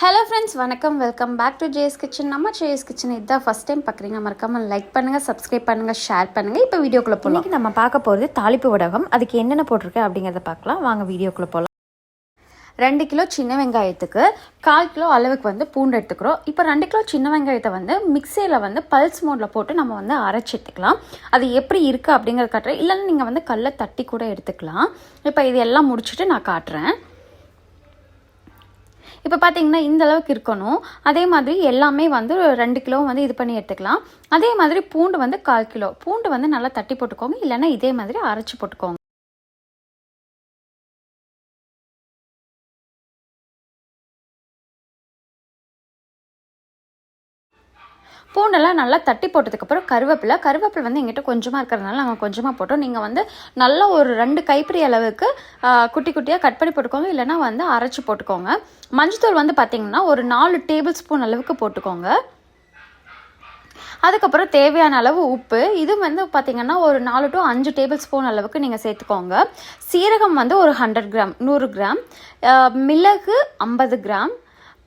Hello friends வணக்கம். Welcome back to JS kitchen நம்ம JS kitchen இதுதான் ஃபஸ்ட் டைம் பார்க்குறீங்க மறக்காமல் லைக் பண்ணுங்கள் சப்ஸ்கிரைப் பண்ணுங்கள் ஷேர் பண்ணுங்கள் இப்போ வீடியோக்குள்ளே போகலாம் நம்ம பார்க்க போகிறது தாளிப்பு வடகம். அதுக்கு என்னென்ன போட்டிருக்கு அப்படிங்கிறத பார்க்கலாம். வாங்க வீடியோக்குள்ளே போகலாம் ரெண்டு கிலோ சின்ன வெங்காயத்துக்கு கால் கிலோ அளவுக்கு வந்து பூண்டு எடுத்துக்கிறோம். இப்போ ரெண்டு கிலோ சின்ன வெங்காயத்தை வந்து மிக்சியில் வந்து பல்ஸ் மோடில் போட்டு நம்ம வந்து அரைச்சி எடுத்துக்கலாம். அது எப்படி இருக்குது அப்படிங்கிறத காட்டுறேன். இல்லைன்னா நீங்கள் வந்து கல்லை தட்டி கூட எடுத்துக்கலாம். இப்போ இது எல்லாம் முடிச்சுட்டு நான் காட்டுறேன். இப்போ பார்த்தீங்கன்னா இந்த அளவுக்கு இருக்கணும். அதே மாதிரி எல்லாமே வந்து ரெண்டு கிலோ வந்து இது பண்ணி எடுத்துக்கலாம். அதே மாதிரி பூண்டு வந்து கால் கிலோ. பூண்டு வந்து நல்லா தட்டி போட்டுக்கோங்க. இல்லைன்னா இதே மாதிரி அரைச்சி போட்டுக்கோங்க. பூண்டெல்லாம் நல்லா தட்டி போட்டதுக்கப்புறம் கருவேப்பிலை. கருவேப்பிலை வந்து எங்கிட்ட கொஞ்சமாக இருக்கிறதுனால நாங்கள் கொஞ்சமாக போட்டோம். நீங்கள் வந்து நல்லா ஒரு ரெண்டு கைப்பிடி அளவுக்கு குட்டி குட்டியாக கட் பண்ணி போட்டுக்கோங்க. இல்லைன்னா வந்து அரைச்சி போட்டுக்கோங்க. மஞ்சத்தூள் வந்து பார்த்திங்கன்னா ஒரு நாலு டேபிள் ஸ்பூன் அளவுக்கு போட்டுக்கோங்க. அதுக்கப்புறம் தேவையான அளவு உப்பு. இது வந்து பார்த்திங்கன்னா ஒரு நாலு டு அஞ்சு டேபிள் ஸ்பூன் அளவுக்கு நீங்கள் சேர்த்துக்கோங்க. சீரகம் வந்து ஒரு ஹண்ட்ரட் கிராம் நூறு கிராம். மிளகு ஐம்பது கிராம்.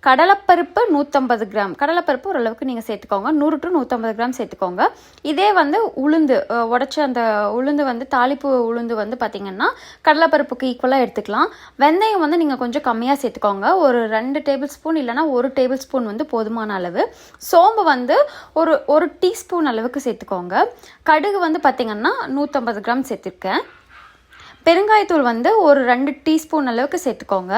கடலைப்பருப்பு நூற்றம்பது கிராம். கடலைப்பருப்பு ஓரளவுக்கு நீங்கள் சேர்த்துக்கோங்க. நூறு டு நூற்றம்பது கிராம் சேர்த்துக்கோங்க. இதே வந்து உளுந்து உடச்ச அந்த உளுந்து வந்து தாளிப்பு உளுந்து வந்து பார்த்திங்கன்னா கடலைப்பருப்புக்கு ஈக்குவலாக எடுத்துக்கலாம். வெந்தயம் வந்து நீங்கள் கொஞ்சம் கம்மியாக சேர்த்துக்கோங்க. ஒரு ரெண்டு டேபிள் ஸ்பூன் இல்லைனா ஒரு டேபிள் ஸ்பூன் வந்து போதுமான அளவு. சோம்பு வந்து ஒரு ஒரு டீஸ்பூன் அளவுக்கு சேர்த்துக்கோங்க. கடுகு வந்து பார்த்திங்கன்னா நூற்றம்பது கிராம் சேர்த்துருக்கேன். பெருங்காயத்தூள் வந்து ஒரு ரெண்டு டீஸ்பூன் அளவுக்கு சேர்த்துக்கோங்க.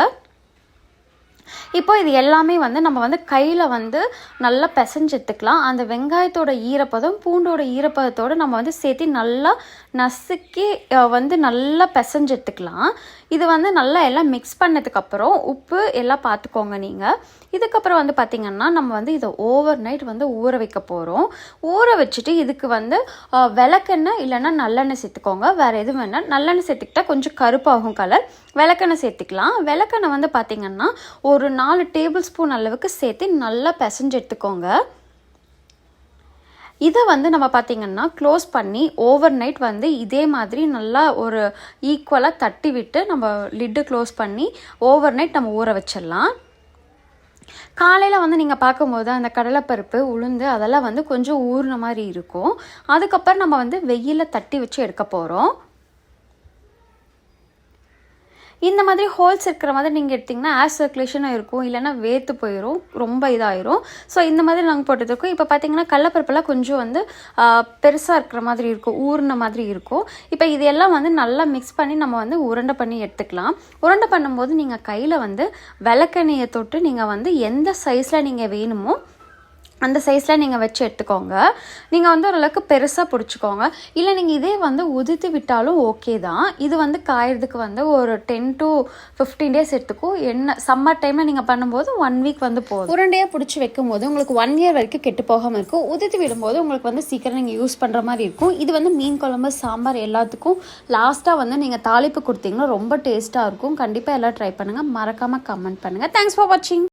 இப்போ இது எல்லாமே வந்து நம்ம வந்து கையில் வந்து நல்லா பிசைஞ்செடுத்துக்கலாம் அந்த வெங்காயத்தோட ஈரப்பதம் பூண்டோட ஈரப்பதத்தோடு நம்ம வந்து சேர்த்து நல்லா நசுக்கி வந்து நல்லா பிசைஞ்செடுத்துக்கலாம் இது வந்து நல்லா எல்லாம் மிக்ஸ் பண்ணதுக்கப்புறம் உப்பு எல்லாம் பார்த்துக்கோங்க நீங்கள் இதுக்கப்புறம் வந்து பார்த்திங்கன்னா நம்ம வந்து இதை ஓவர் நைட் வந்து ஊற வைக்க போகிறோம் ஊற வச்சுட்டு இதுக்கு வந்து விளக்கெண்ணெய் இல்லைன்னா நல்லெண்ணெய் சேர்த்துக்கோங்க. வேறு எதுவும் வேணால் நல்லெண்ணெய் சேர்த்துக்கிட்டா கொஞ்சம் கருப்பாகும் கலர் விளக்கெண்ணெய் சேர்த்துக்கலாம். விளக்கெண்ணெய் வந்து பார்த்திங்கன்னா ஒரு ஒரு நாலு டேபிள் ஸ்பூன் அளவுக்கு சேர்த்து நல்லா பிசைஞ்சு எடுத்துக்கோங்க. இதை வந்து நம்ம பார்த்திங்கன்னா க்ளோஸ் பண்ணி ஓவர் நைட் வந்து இதே மாதிரி நல்லா ஒரு ஈக்குவலாக தட்டி விட்டு நம்ம லிட்டு க்ளோஸ் பண்ணி ஓவர் நைட் நம்ம ஊற வச்சிடலாம். காலையில் வந்து நீங்கள் பார்க்கும்போது அந்த கடலைப்பருப்பு உளுந்து அதெல்லாம் வந்து கொஞ்சம் ஊறின மாதிரி இருக்கும். அதுக்கப்புறம் நம்ம வந்து வெயிலில் தட்டி வச்சு எடுக்க போகிறோம் இந்த மாதிரி ஹோல்ஸ் இருக்கிற மாதிரி நீங்கள் எடுத்திங்கன்னா ஏர் சர்க்குலேஷனாக இருக்கும் இல்லைன்னா வேர்த்து போயிடும் ரொம்ப இதாயிரும். ஸோ இந்த மாதிரி நாங்கள் போட்டுருக்கோம் இப்போ பார்த்தீங்கன்னா கடலப்பருப்பெல்லாம் கொஞ்சம் வந்து பெருசாக இருக்கிற மாதிரி இருக்கும் ஊறின மாதிரி இருக்கும். இப்போ இது எல்லாம் வந்து நல்லா மிக்ஸ் பண்ணி நம்ம வந்து உருண்டை பண்ணி எடுத்துக்கலாம். உருண்டை பண்ணும்போது நீங்கள் கையில் வந்து விளக்கெண்ணெயை தொட்டு நீங்கள் வந்து எந்த சைஸில் நீங்கள் வேணுமோ அந்த சைஸில் நீங்கள் வச்சு எடுத்துக்கோங்க. நீங்கள் வந்து ஓரளவுக்கு பெருசாக பிடிச்சிக்கோங்க. இல்லை நீங்கள் இதே வந்து உதித்து விட்டாலும் ஓகே தான். இது வந்து காயறதுக்கு வந்து ஒரு டென் டு ஃபிஃப்டீன் டேஸ் எடுத்துக்கும். என்ன சம்மர் டைமில் நீங்கள் பண்ணும்போது ஒன் வீக் வந்து போதும். உருண்டையாக பிடிச்சி வைக்கும் போது உங்களுக்கு ஒன் இயர் வரைக்கும் கெட்டு போகாமல் இருக்கும். உதித்து விடும்போது உங்களுக்கு வந்து சீக்கிரம் நீங்கள் யூஸ் பண்ணுற மாதிரி இருக்கும். இது வந்து மீன் குழம்பு சாம்பார் எல்லாத்துக்கும் லாஸ்ட்டாக வந்து நீங்கள் தாளிப்பு கொடுத்தீங்கன்னா ரொம்ப டேஸ்ட்டாக இருக்கும். கண்டிப்பாக எல்லாம் ட்ரை பண்ணுங்கள் மறக்காமல் கமெண்ட் பண்ணுங்கள் தேங்க்ஸ் ஃபார் வாட்சிங்